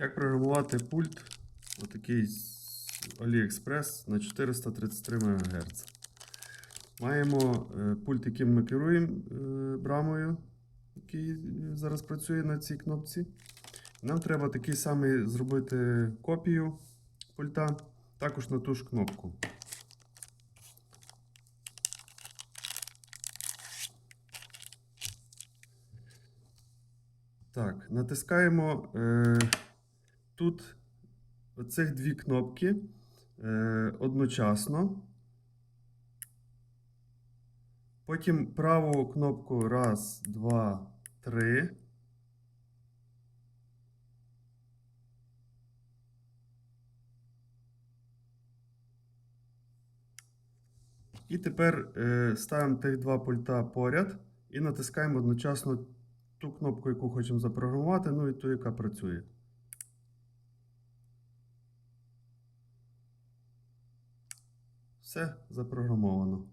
Як програмувати пульт отакий з AliExpress на 433 МГц. Маємо е, пульт, яким ми керуємо е, брамою, який зараз працює на цій кнопці. Нам треба такий самий зробити копію пульта, також на ту ж кнопку. Так, натискаємо е, тут оцих дві кнопки е, одночасно. Потім праву кнопку раз, два, три. І тепер е, ставимо тих два пульта поряд і натискаємо одночасно ту кнопку, яку хочемо запрограмувати, ну і ту, яка працює. Все запрограмовано.